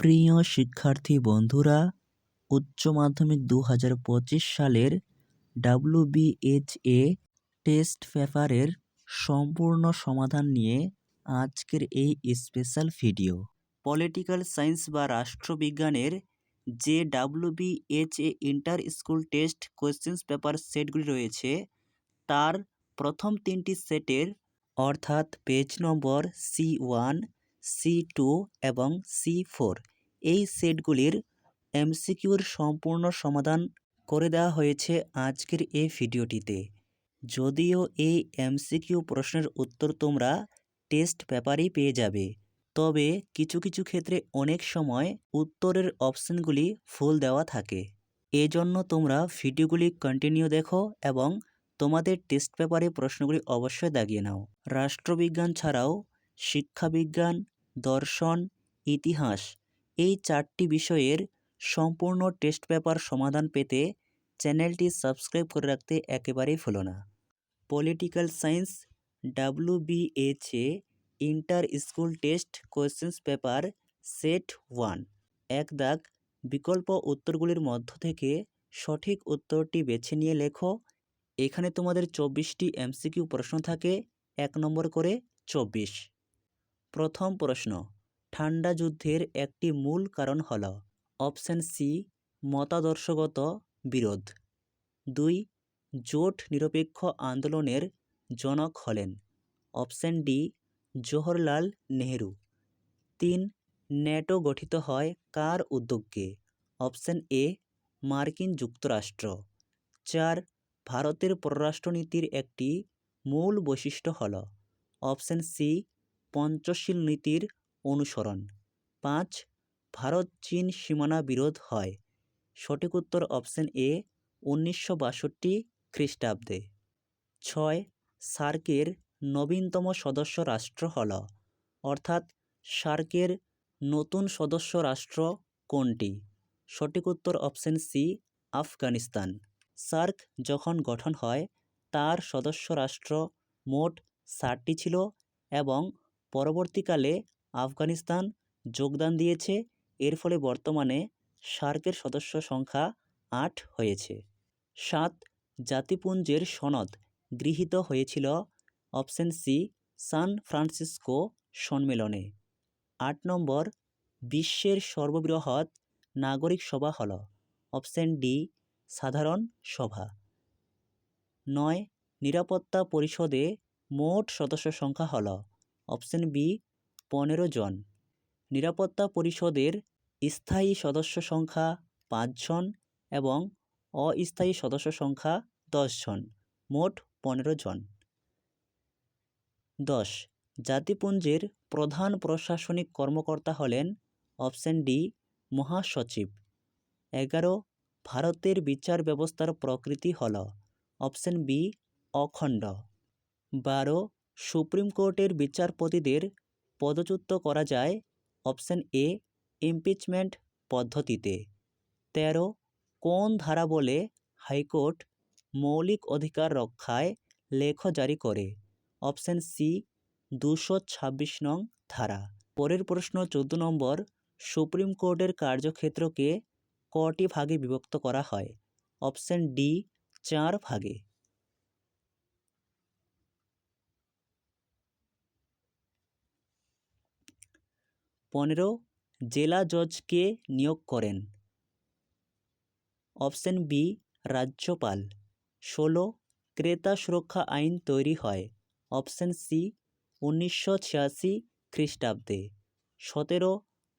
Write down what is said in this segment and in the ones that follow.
প্রিয় শিক্ষার্থী বন্ধুরা, উচ্চ মাধ্যমিক দু হাজার পঁচিশ সালের ডাব্লুবিএইচএ টেস্ট পেপারের সম্পূর্ণ সমাধান নিয়ে আজকের এই স্পেশাল ভিডিও। পলিটিক্যাল সায়েন্স বা রাষ্ট্রবিজ্ঞানের যে WBHA inter school test questions paper সেটগুলি রয়েছে, তার প্রথম তিনটি সেটের অর্থাৎ পেজ নম্বর সি ওয়ান সি টু এবং সি ফোর। এই সেটগুলির এমসিকিউর সম্পূর্ণ সমাধান করে দেওয়া হয়েছে আজকের এই ভিডিওটিতে। যদিও এই এমসিকিউ প্রশ্নের উত্তর তোমরা টেস্ট পেপারেই পেয়ে যাবে, তবে কিছু কিছু ক্ষেত্রে অনেক সময় উত্তরের অপশনগুলি ফুল দেওয়া থাকে। এজন্য তোমরা ভিডিওগুলি কন্টিনিউ দেখো এবং তোমাদের টেস্ট পেপারে প্রশ্নগুলি অবশ্যই দাগিয়ে নাও। রাষ্ট্রবিজ্ঞান ছাড়াও শিক্ষাবিজ্ঞান দর্শন, ইতিহাস এই চারটি বিষয়ের সম্পূর্ণ টেস্ট পেপার সমাধান পেতে চ্যানেলটি সাবস্ক্রাইব করে রাখতে একেবারেই ভুলো না। Political science WBHA inter school test questions paper set one. এক দাগ, বিকল্প উত্তরগুলির মধ্য থেকে সঠিক উত্তরটি বেছে নিয়ে লেখো। এখানে তোমাদের চব্বিশটি এমসিকিউ প্রশ্ন থাকে, এক নম্বর করে চব্বিশ। প্রথম প্রশ্ন, ঠান্ডা যুদ্ধের একটি মূল কারণ হল। অপশান সি মতাদর্শগত বিরোধ। দুই, জোট নিরপেক্ষ আন্দোলনের জনক হলেন। Option D Jawaharlal Nehru. তিন, ন্যাটো গঠিত হয় কার উদ্যোগে? অপশান এ মার্কিন যুক্তরাষ্ট্র। চার, ভারতের পররাষ্ট্রনীতির একটি মূল বৈশিষ্ট্য হল। অপশান সি পঞ্চশীল নীতির অনুসরণ। পাঁচ, ভারত চীন সীমানা বিরোধ হয়। সঠিক উত্তর অপশান এ, উনিশশো বাষট্টি খ্রিস্টাব্দে। ছয়, সার্কের নবীনতম সদস্য রাষ্ট্র হল। অর্থাৎ সার্কের নতুন সদস্য রাষ্ট্র কোনটি? সঠিক উত্তর অপশান সি, আফগানিস্তান। সার্ক যখন গঠন হয়, তার সদস্য রাষ্ট্র মোট ষাটটি ছিল এবং পরবর্তীকালে আফগানিস্তান যোগদান দিয়েছে। এর ফলে বর্তমানে সার্কের সদস্য সংখ্যা আট হয়েছে। সাত জাতিপুঞ্জের সনদ গৃহীত হয়েছিল অপশন সি সান ফ্রান্সিসকো সম্মেলনে। আট নম্বর, বিশ্বের সর্ববৃহৎ নাগরিক সভা হল অপশন ডি, সাধারণ সভা। নয়, নিরাপত্তা পরিষদে মোট সদস্য সংখ্যা হল অপশন বি, পনেরো জন। নিরাপত্তা পরিষদের স্থায়ী সদস্য সংখ্যা পাঁচজন এবং অস্থায়ী সদস্য সংখ্যা দশজন মোট পনেরো জন। দশ, জাতিপুঞ্জের প্রধান প্রশাসনিক কর্মকর্তা হলেন অপশন ডি, মহাসচিব। এগারো, ভারতের বিচার ব্যবস্থার প্রকৃতি হল। অপশন বি, অখণ্ড। বারো সুপ্রিম কোর্টের বিচারপতিদের পদচ্যুত করা যায় অপশন এ, ইমপিচমেন্ট পদ্ধতিতে। তেরো, কোন ধারা বলে হাইকোর্ট মৌলিক অধিকার রক্ষায় লেখ জারি করে? অপশন সি, দুশো ছাব্বিশ নং ধারা। পরের প্রশ্ন চোদ্দ নম্বর, সুপ্রিম কোর্টের কার্যক্ষেত্রকে কটি ভাগে বিভক্ত করা হয়? অপশন ডি, চার ভাগে। পনেরো জেলা জজকে নিয়োগ করেন। অপশন বি, রাজ্যপাল। ষোলো, ক্রেতা সুরক্ষা আইন তৈরি হয়। অপশন সি, উনিশশো ছিয়াশি খ্রিস্টাব্দে। সতেরো,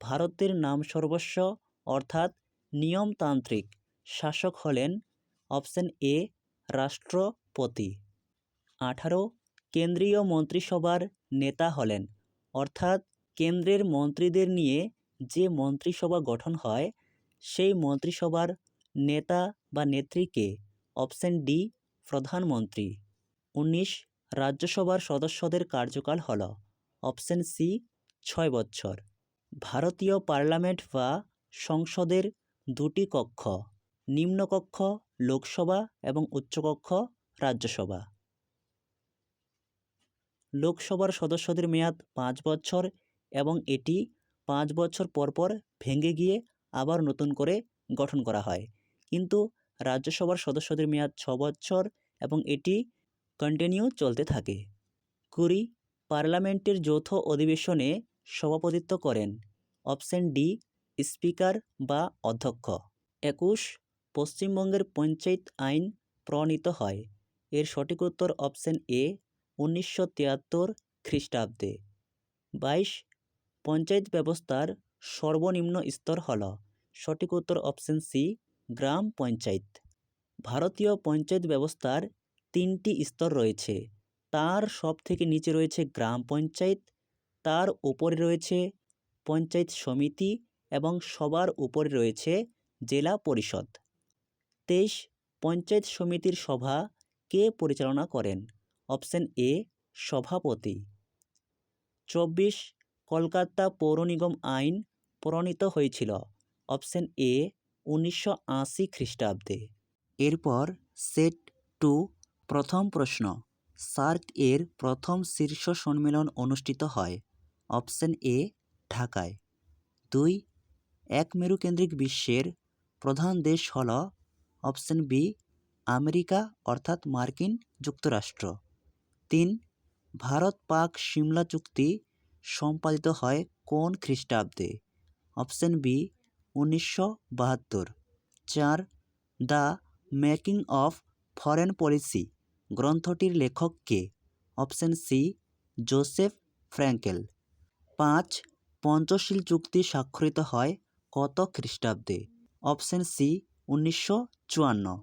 ভারতের নাম সর্বস্ব, অর্থাৎ নিয়মতান্ত্রিক শাসক হলেন অপশন এ, রাষ্ট্রপতি। আঠারো, কেন্দ্রীয় মন্ত্রিসভার নেতা হলেন, অর্থাৎ কেন্দ্রের মন্ত্রীদের নিয়ে যে মন্ত্রিসভা গঠন হয়, সেই মন্ত্রিসভার নেতা বা নেত্রীকে অপশন ডি, প্রধানমন্ত্রী। উনিশ, রাজ্যসভার সদস্যদের কার্যকাল হল অপশন সি, ছয় বছর। ভারতীয় পার্লামেন্ট বা সংসদের দুটি কক্ষ নিম্নকক্ষ লোকসভা এবং উচ্চকক্ষ রাজ্যসভা। লোকসভার সদস্যদের মেয়াদ পাঁচ বছর এবং এটি পাঁচ বছর পর পর ভেঙে গিয়ে আবার নতুন করে গঠন করা হয়। কিন্তু রাজ্যসভার সদস্যদের মেয়াদ ছ বছর এবং এটি কন্টিনিউ চলতে থাকে। কুড়ি পার্লামেন্টের যৌথ অধিবেশনে সভাপতিত্ব করেন অপশন ডি স্পিকার বা অধ্যক্ষ। একুশ পশ্চিমবঙ্গের পঞ্চায়েত আইন প্রণীত হয়। এর সঠিক উত্তর অপশন এ উনিশশো তিয়াত্তর খ্রিস্টাব্দে। বাইশ পঞ্চায়েত ব্যবস্থার সর্বনিম্ন স্তর হল সঠিক উত্তর অপশন সি গ্রাম পঞ্চায়েত। ভারতীয় পঞ্চায়েত ব্যবস্থার তিনটি স্তর রয়েছে। তার সব থেকে নিচে রয়েছে গ্রাম পঞ্চায়েত, তার উপরে রয়েছে পঞ্চায়েত সমিতি এবং সবার উপরে রয়েছে জেলা পরিষদ। তেইশ, পঞ্চায়েত সমিতির সভা কে পরিচালনা করেন? অপশন এ সভাপতি। চব্বিশ কলকাতা পৌর নিগম আইন প্রণীত হয়েছিল, অপশন এ, উনিশশো আশি খ্রিস্টাব্দে। এরপর সেট টু, প্রথম প্রশ্ন, সার্ক এর প্রথম শীর্ষ সম্মেলন অনুষ্ঠিত হয়, অপশন এ, ঢাকায়। দুই, এক মেরুকেন্দ্রিক বিশ্বের প্রধান দেশ হল, অপশন বি, আমেরিকা, অর্থাৎ মার্কিন যুক্তরাষ্ট্র। তিন, ভারত পাক সিমলা চুক্তি সম্পাদিত হয় কোন খ্রিস্টাব্দে? অপশন বি, উনিশশো বাহাত্তর। চার, the making of foreign policy, গ্রন্থটির লেখক কে? Option C, Joseph Frankel. পাঁচ, পঞ্চশীল চুক্তি স্বাক্ষরিত হয় কত খ্রিস্টাব্দে? অপশন সি, উনিশশো চুয়ান্ন।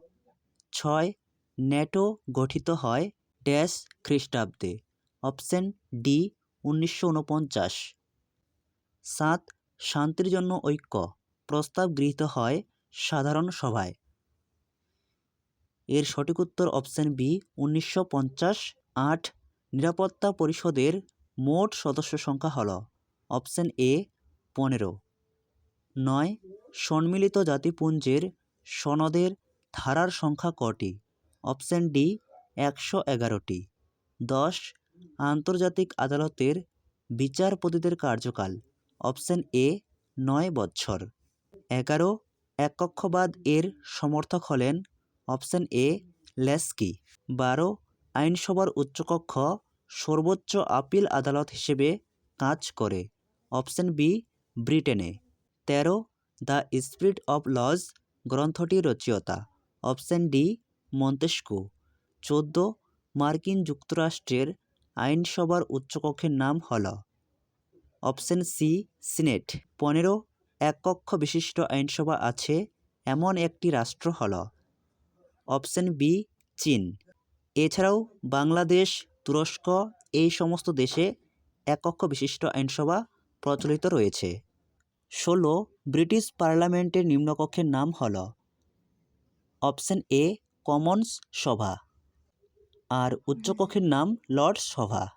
ছয়, ন্যাটো গঠিত হয় ড্যাশ খ্রিস্টাব্দে। অপশন ডি উনিশশো উনপঞ্চাশ সাত, শান্তির জন্য ঐক্য। প্রস্তাব গৃহীত হয় সাধারণ সভায়। এর সঠিক উত্তর অপশন বি, উনিশশো পঞ্চাশ, আট, নিরাপত্তা পরিষদের মোট সদস্য সংখ্যা হল। অপশন এ, পনেরো। নয়, সম্মিলিত জাতিপুঞ্জের সনদের ধারার সংখ্যা কটি? অপশন ডি, একশো এগারোটি। দশ আন্তর্জাতিক আদালতের বিচারপতিদের কার্যকাল, অপশন এ, নয় বছর। এগারো, এককক্ষবাদ এর সমর্থক হলেন, অপশন এ, লেস্কি। বারো, আইনসভার উচ্চকক্ষ, সর্বোচ্চ আপিল আদালত হিসেবে কাজ করে, অপশন বি, ব্রিটেনে। তেরো, দ্য স্পিরিট অফ লজ গ্রন্থটি রচয়িতা, অপশন ডি, মন্তেস্কু। চোদ্দ, মার্কিন যুক্তরাষ্ট্রের আইনসভার উচ্চকক্ষের নাম হল অপশন সি, সিনেট। পনেরো, এক কক্ষ বিশিষ্ট আইনসভা আছে, এমন একটি রাষ্ট্র হল। অপশন বি, চীন। এছাড়াও বাংলাদেশ, তুরস্ক, এই সমস্ত দেশে এক কক্ষ বিশিষ্ট আইনসভা প্রচলিত রয়েছে। ষোলো, ব্রিটিশ পার্লামেন্টের নিম্নকক্ষের নাম হল। অপশন এ, কমন্স সভা। আর উচ্চকক্ষের নাম লর্ড সভা।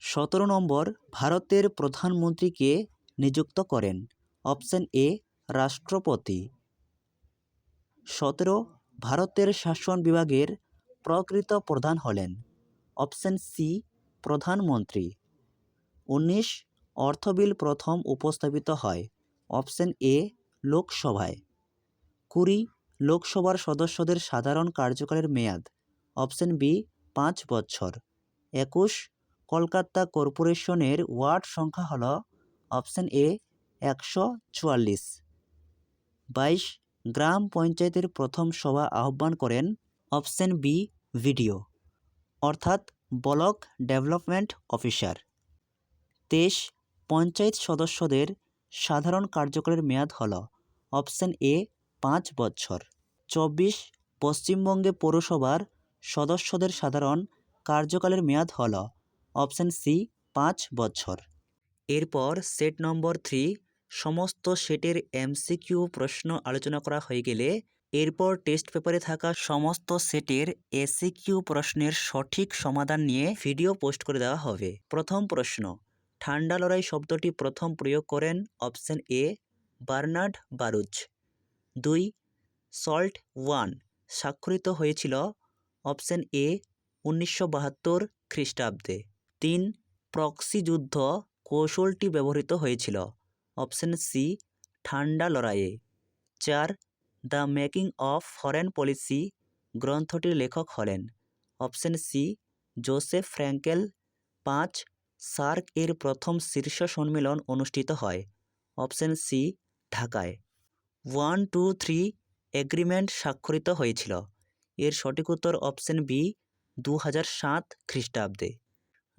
সতেরো নম্বর, ভারতের প্রধানমন্ত্রীকে নিযুক্ত করেন। অপশন এ, রাষ্ট্রপতি। সতেরো, ভারতের শাসন বিভাগের প্রকৃত প্রধান হলেন। অপশন সি, প্রধানমন্ত্রী। উনিশ অর্থ বিল প্রথম উপস্থাপিত হয়। অপশন এ, লোকসভায়। কুড়ি, লোকসভার সদস্যদের সাধারণ কার্যকালের মেয়াদ। অপশন বি, পাঁচ বছর। একুশ, কলকাতা কর্পোরেশনের ওয়ার্ড সংখ্যা হল অপশন এ, একশো চুয়াল্লিশ। বাইশ, গ্রাম পঞ্চায়েতের প্রথম সভা আহ্বান করেন অপশন বি, ভিডিও, অর্থাৎ ব্লক ডেভেলপমেন্ট অফিসার। তেইশ, পঞ্চায়েত সদস্যদের সাধারণ কার্যকালের মেয়াদ হল অপশন এ, পাঁচ বছর। চব্বিশ, পশ্চিমবঙ্গে পৌরসভার সদস্যদের সাধারণ কার্যকালের মেয়াদ হল অপশন সি, পাঁচ বছর। এরপর সেট নম্বর থ্রি, সমস্ত সেটের এমসিকিউ প্রশ্ন আলোচনা করা হয়ে গেলে এরপর টেস্ট পেপারে থাকা সমস্ত সেটের এসিকিউ প্রশ্নের সঠিক সমাধান নিয়ে ভিডিও পোস্ট করে দেওয়া হবে। প্রথম প্রশ্ন, ঠান্ডা লড়াই শব্দটি প্রথম প্রয়োগ করেন অপশন এ, বার্নার্ড বারুচ দুই, সল্ট ওয়ান, স্বাক্ষরিত হয়েছিল অপশন এ, উনিশশো বাহাত্তর খ্রিস্টাব্দে। তিন, প্রক্সি যুদ্ধ কৌশলটি ব্যবহৃত হয়েছিল। অপশন সি, ঠান্ডা লড়াইয়ে। চার, the making of foreign policy গ্রন্থটির লেখক হলেন। Option C, Joseph Frankel. পাঁচ, সার্ক এর প্রথম শীর্ষ সম্মেলন অনুষ্ঠিত হয়। অপশন সি, ঢাকায়। ওয়ান, টু, থ্রি, এগ্রিমেন্ট স্বাক্ষরিত হয়েছিল। এর সঠিক উত্তর অপশন বি দু হাজার সাত খ্রিস্টাব্দে।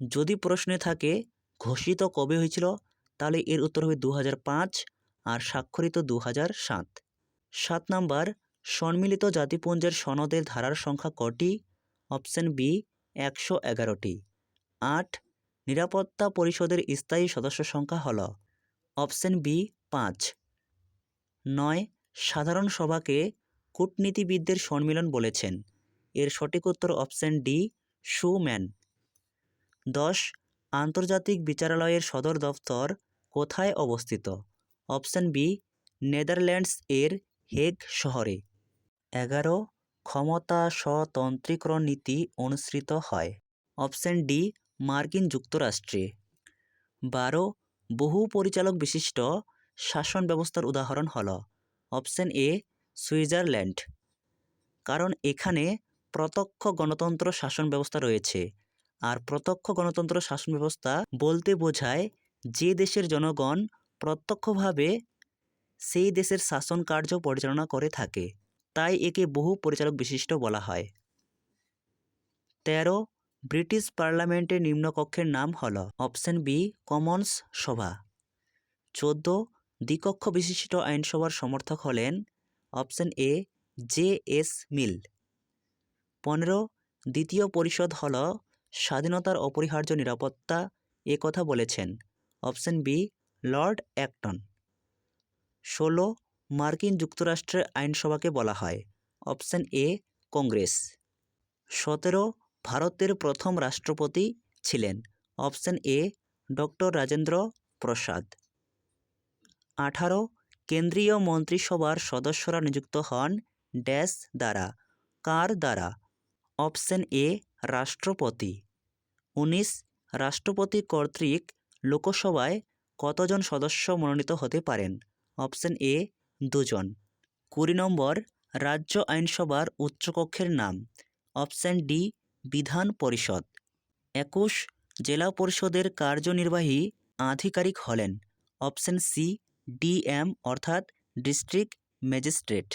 যদি প্রশ্নে থাকে, ঘোষিত কবে হয়েছিল? তাহলে এর উত্তর হবে দু হাজার পাঁচ আর স্বাক্ষরিত দু হাজার সাত। সাত নাম্বার, সম্মিলিত জাতিপুঞ্জের সনদের ধারার সংখ্যা কটি? অপশন বি একশো এগারোটি। আট, নিরাপত্তা পরিষদের স্থায়ী সদস্য সংখ্যা হল? অপশন বি পাঁচ। নয়, সাধারণ সভাকে কূটনীতিবিদদের সম্মিলন বলেছেন। এর সঠিক উত্তর অপশন ডি সুম্যান দশ, আন্তর্জাতিক বিচারালয়ের সদর দফতর কোথায় অবস্থিত? অপশন বি, নেদারল্যান্ডস এর হেগ শহরে। এগারো ক্ষমতা স্বতন্ত্রীকরণ নীতি অনুসৃত হয়। অপশন ডি, মার্কিন যুক্তরাষ্ট্রে। বারো বহু পরিচালক বিশিষ্ট শাসন ব্যবস্থার উদাহরণ হল। Option A Switzerland. কারণ এখানে প্রত্যক্ষ গণতন্ত্র শাসন ব্যবস্থা রয়েছে। আর প্রত্যক্ষ গণতন্ত্র শাসন ব্যবস্থা বলতে বোঝায় যে দেশের জনগণ প্রত্যক্ষভাবে সেই দেশের শাসন কার্য পরিচালনা করে থাকে। তাই একে বহু পরিচালক বিশিষ্ট বলা হয়। তেরো, ব্রিটিশ পার্লামেন্টের নিম্নকক্ষের নাম হল অপশন বি, কমন্স সভা। চোদ্দ, দ্বিকক্ষ বিশিষ্ট আইনসভার সমর্থক হলেন option A J S Mill. পনেরো, দ্বিতীয় পরিষদ হল স্বাধীনতার অপরিহার্য নিরাপত্তা, এ কথা বলেছেন। Option B, Lord Acton. ষোলো, মার্কিন যুক্তরাষ্ট্রের আইনসভাকে বলা হয়। Option A, Congress. সতেরো, ভারতের প্রথম রাষ্ট্রপতি ছিলেন। Option A, doctor Rajendra Prasad. আঠারো কেন্দ্রীয় মন্ত্রিসভার সদস্যরা নিযুক্ত হন ড্যাশ দ্বারা। কার দ্বারা? অপশন এ, রাষ্ট্রপতি। উনিশ, রাষ্ট্রপতি কর্তৃক লোকসভায় কতজন সদস্য মনোনীত হতে পারেন? অপশন এ, দুজন। কুড়ি নম্বর, রাজ্য আইনসভার উচ্চকক্ষের নাম। অপশন ডি, বিধান পরিষদ। একুশ, জেলা পরিষদের কার্যনির্বাহী আধিকারিক হলেন। অপশন সি ডিএম অর্থাৎ ডিস্ট্রিক্ট ম্যাজিস্ট্রেট।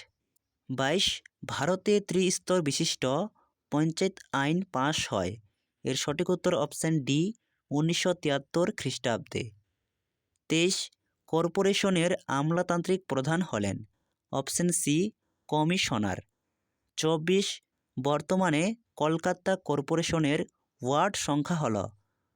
বাইশ, ভারতে ত্রিস্তর বিশিষ্ট পঞ্চায়েত আইন পাশ হয়। এর সঠিক উত্তর অপশন ডি, উনিশশো তিয়াত্তর খ্রিস্টাব্দে। তেইশ, কর্পোরেশনের আমলাতান্ত্রিক প্রধান হলেন। Option C, commissioner. চব্বিশ, বর্তমানে কলকাতা কর্পোরেশনের ওয়ার্ড সংখ্যা হল।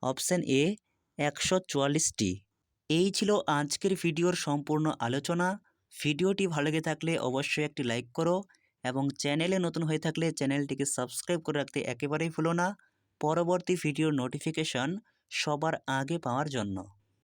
অপশান এ, একশো চুয়াল্লিশটি। এই ছিল আজকের ভিডিওর সম্পূর্ণ আলোচনা। ভিডিওটি ভালো লেগে থাকলে অবশ্যই একটি লাইক করো এবং চ্যানেলে নতুন হয়ে থাকলে চ্যানেলটিকে সাবস্ক্রাইব করে রাখতে একেবারেই ভুলো না। পরবর্তী ভিডিওর নোটিফিকেশন সবার আগে পাওয়ার জন্য।